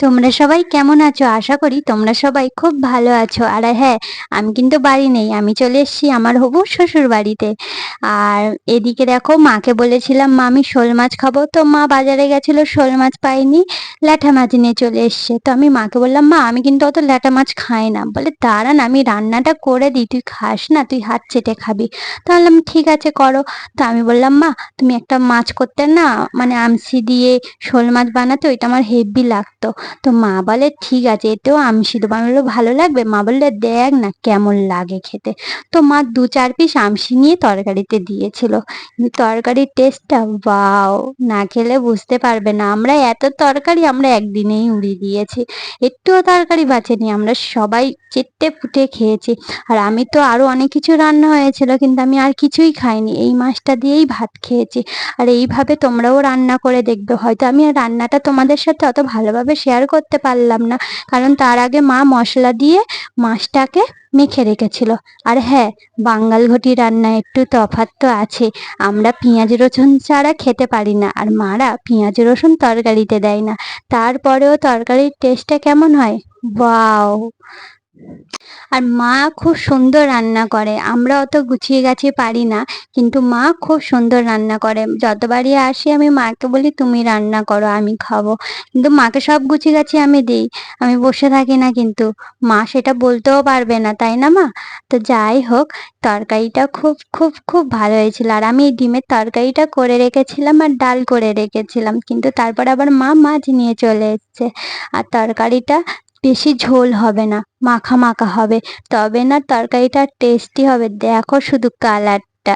তোমরা সবাই কেমন আছো? আশা করি তোমরা সবাই খুব ভালো আছো। আর হ্যাঁ আমি কিন্তু বাড়ি নেই, আমি চলে এসেছি আমার হবু শ্বশুর বাড়িতে। আর এদিকে দেখো, মাকে বলেছিলাম মা আমি শোল মাছ খাব। তো মা বাজারে গেছিল, শোল মাছ পাইনি, ল্যাঠা মাছ নিয়ে চলে এসছে। তো আমি মাকে বললাম, মা, আমি কিন্তু অত ল্যাঠা মাছ খাই না। বলে দাঁড়ান আমি রান্নাটা করে দিই, তুই খাস না, তুই হাত চেটে খাবি। তো বললাম, ঠিক আছে, করো। তো আমি বললাম, মা, তুমি একটা মাছ করতে না মানে আমসি দিয়ে শোল মাছ বানাতে, ওইটা আমার হেভি লাগতো। তো মা বলে, ঠিক আছে, এতেও আমি বলল ভালো লাগবে? মা বললে, দেখ না কেমন লাগে খেতে। তো মা দু চার পিস আমসি নিয়ে তরকারিতে দিয়েছিল। তরকারির টেস্টটা বাও না খেলে বুঝতে পারবে না। আমরা এত তরকারি আমরা একদিনেই উড়িয়ে দিয়েছি। একটুও তরকারি বাঁচেনি, আমরা সবাই চেটে ফুটে খেয়েছি। আর আমি তো আরও অনেক কিছু রান্না হয়েছিল, কিন্তু আমি আর কিছুই খাইনি। এই মাছটা দিয়েই ভাত খেয়েছি। আর এইভাবে তোমরাও রান্না করে দেখবে। হয়তো আমি রান্নাটা তোমাদের সাথে অত ভালোভাবে শেয়ার করতে পারলাম না। কারণ তার আগে মা মশলা দিয়ে মাছটাকে মেখে রেখেছিল। আর হ্যাঁ বাঙ্গাল ঘটি রান্না একটু তফাত তো আছে। আমরা পেঁয়াজ রসুন ছাড়া খেতে পারি না। আর মারা পেঁয়াজ রসুন তরকারিতে দেয় না। তারপরেও তরকারির টেস্টটা কেমন হয়? ওয়াও! আর মা খুব সুন্দর রান্না করে। আমরা অত গুছিয়ে গাছিয়ে পারি না, কিন্তু মা খুব সুন্দর রান্না করে। যতবারই আসি আমি মাকে বলি, তুমি রান্না করো, আমি খাব। কিন্তু মাকে সব গুছিয়ে গাছিয়ে আমি দিই। আমি বসে থাকি না কিন্তু। মা সেটা বলতেও পারবে না, তাই না মা? তো যাই হোক, তরকারিটা খুব খুব খুব ভালো হয়েছিল। আর আমি ডিমের তরকারিটা করে রেখেছিলাম আর ডাল করে রেখেছিলাম। কিন্তু তারপর আবার মা মাছ নিয়ে চলে এসছে। আর তরকারিটা বেশি ঝোল হবে না, মাখা মাখা হবে। তবে না, তরকারিটা টেস্টি হবে। দেখো শুধু কালারটা